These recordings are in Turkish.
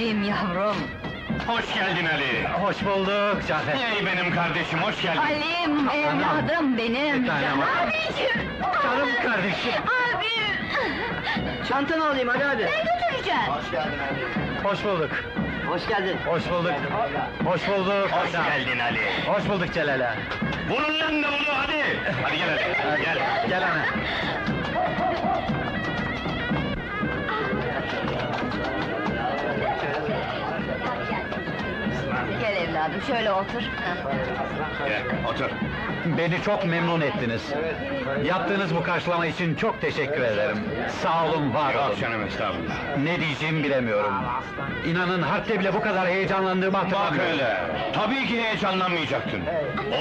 Halim yavrum. Hoş geldin Ali. Hoş bulduk Cafer. Ey benim kardeşim, hoş geldin. Halim evladım benim. Bir tanem. Abicim. Canım kardeşim. Abim. Çantanı alayım Ali abi. Ne götüreceğim? Hoş bulduk. Hoş geldin. Hoş bulduk. Hoş bulduk. Hoş geldin Ali. Hoş bulduk Celal ağa. Vurun lan davulu hadi. Hadi gel Ali, gel. Gel ana. Evladım şöyle otur. Gel, otur. Beni çok memnun ettiniz. Yaptığınız bu karşılama için çok teşekkür ederim. Sağ olun, var Yok olun. canım estağfurullah. Ne diyeceğimi bilemiyorum. İnanın harpte bile bu kadar heyecanlandığımı Bak hatırlamıyorum. öyle. Tabii ki heyecanlanmayacaktın.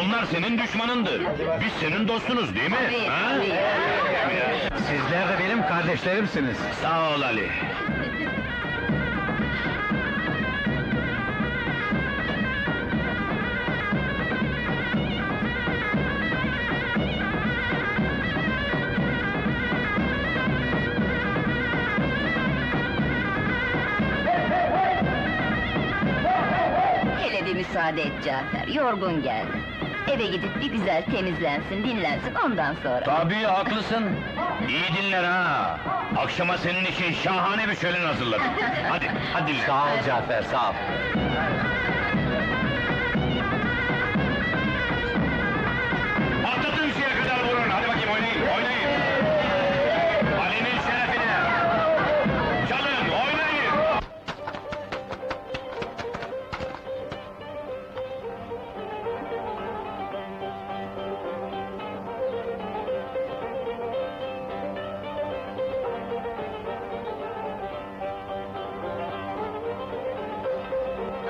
Onlar senin düşmanındı. Biz senin dostunuz değil mi? Tabii, Ha? tabii. Sizler de benim kardeşlerimsiniz. Sağ ol Ali. Müsaade et Cafer. Yorgun geldi. Eve gidip bir güzel temizlensin, dinlensin ondan sonra. Tabii haklısın. İyi dinler ha. Akşama senin için şahane bir şölen hazırladım. Hadi, hadi dinle. Sağ ol Cafer, sağ ol.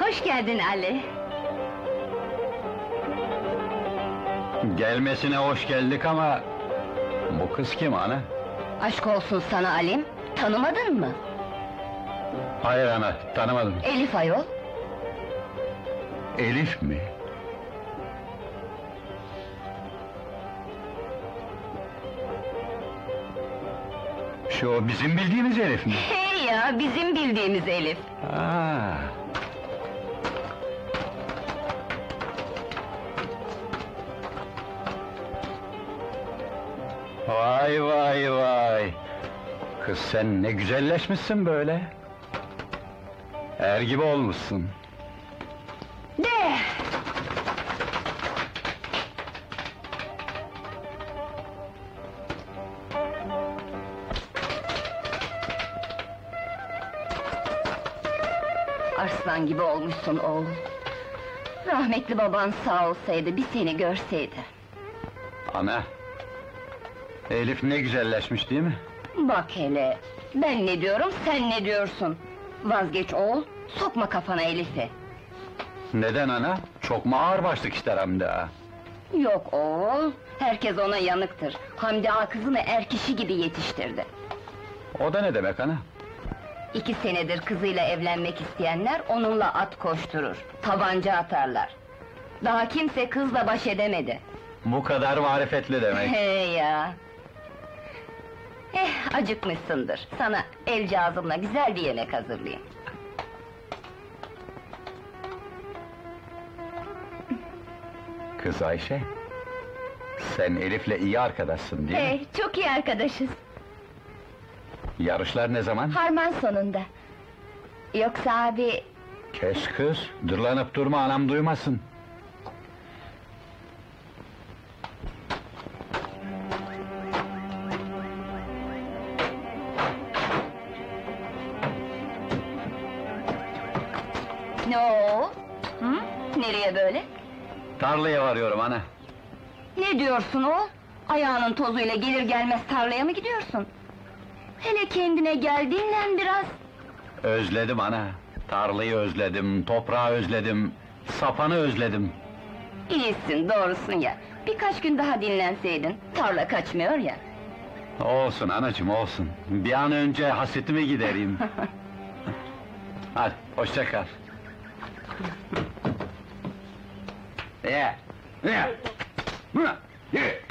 Hoş geldin Ali. Gelmesine hoş geldik ama... Bu kız kim ana? Aşk olsun sana Alim. Tanımadın mı? Hayır ana, tanımadım. Elif ayol. Elif mi? Şu bizim bildiğimiz Elif mi? Hey ya, bizim bildiğimiz Elif. Aa. Vay vay vay! Kız sen ne güzelleşmişsin böyle. Er gibi olmuşsun. De! Arslan gibi olmuşsun oğlum. Rahmetli baban sağ olsaydı, bir seni görseydi. Ana! Elif ne güzelleşmiş değil mi? Bak hele, ben ne diyorum, sen ne diyorsun? Vazgeç oğul, sokma kafana Elif'i. Neden ana? Çok mu ağır başlık ister hem de ha? Yok oğul, herkes ona yanıktır. Hamdi ağa kızını er kişi gibi yetiştirdi. O da ne demek ana? İki senedir kızıyla evlenmek isteyenler onunla at koşturur, tabanca atarlar. Daha kimse kızla baş edemedi. Bu kadar marifetli demek. He ya! Eh, acıkmışsındır. Sana el cazımla güzel bir yemek hazırlayayım. Kız Ayşe, sen Elif'le iyi arkadaşsın değil mi? Eh, çok iyi arkadaşız. Yarışlar ne zaman? Harman sonunda. Yoksa abi... Kes kız, dırlanıp durma anam duymasın. Ne o? Hı? Nereye böyle? Tarlaya varıyorum ana. Ne diyorsun o? Ayağının tozuyla gelir gelmez tarlaya mı gidiyorsun? Hele kendine gel, dinlen biraz. Özledim ana. Tarlayı özledim, toprağı özledim, sapanı özledim. İyisin, doğrusun ya. Birkaç gün daha dinlenseydin, tarla kaçmıyor ya. Olsun anacığım olsun. Bir an önce hasretimi gidereyim. Hadi, hoşça kal. Değer. Değer. Buna. Ye.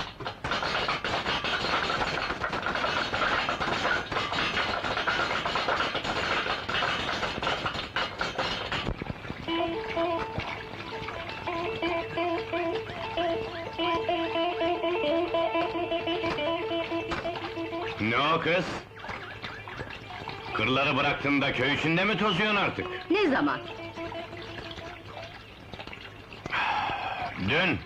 Ne o kız? Kırları bıraktın da köy içinde mi tozuyorsun artık? Ne zaman? Dün.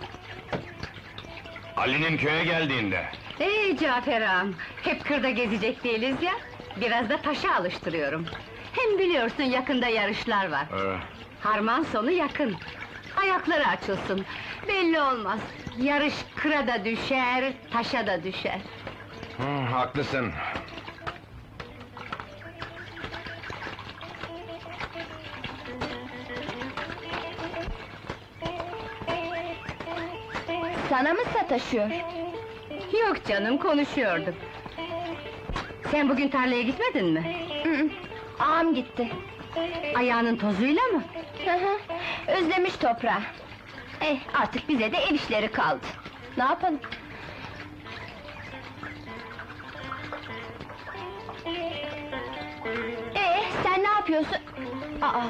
Ali'nin köye geldiğinde. Ee Cafer ağam, hep kırda gezecek değiliz ya. Biraz da taşa alıştırıyorum. Hem biliyorsun yakında yarışlar var. Ee, Harman sonu yakın. Ayakları açılsın. Belli olmaz. Yarış kıra da düşer, taşa da düşer. hı, haklısın. Sana mı sataşıyor? Yok canım, konuşuyorduk. Sen bugün tarlaya gitmedin mi? Ağam gitti. Ayağının tozuyla mı? Özlemiş toprağı. Eh, artık bize de ev işleri kaldı. Ne yapalım? Ee, sen ne yapıyorsun? Aa!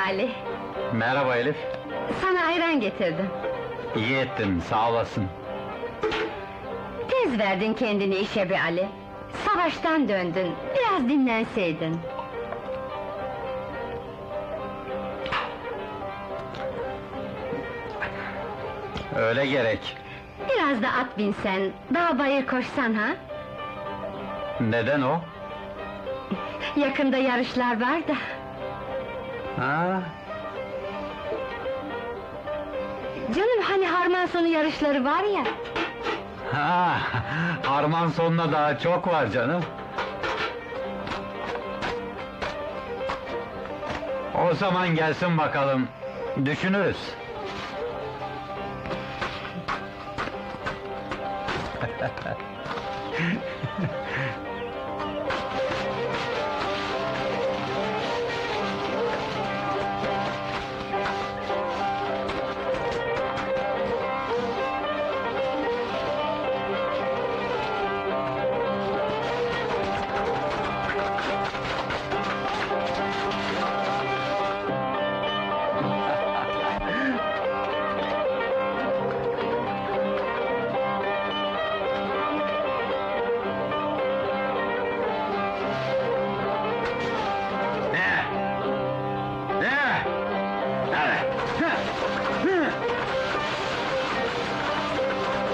Ali. Merhaba Elif. Sana ayran getirdim. İyi ettin, sağ olasın. Tez verdin kendini işe be Ali. Savaştan döndün, biraz dinlenseydin. Öyle gerek. Biraz da at binsen, dağ bayır koşsan ha? Neden o? Yakında yarışlar var da. Ha? Canım hani harman sonu yarışları var ya. Ha, harman sonuna daha çok var canım. O zaman gelsin bakalım, düşünürüz.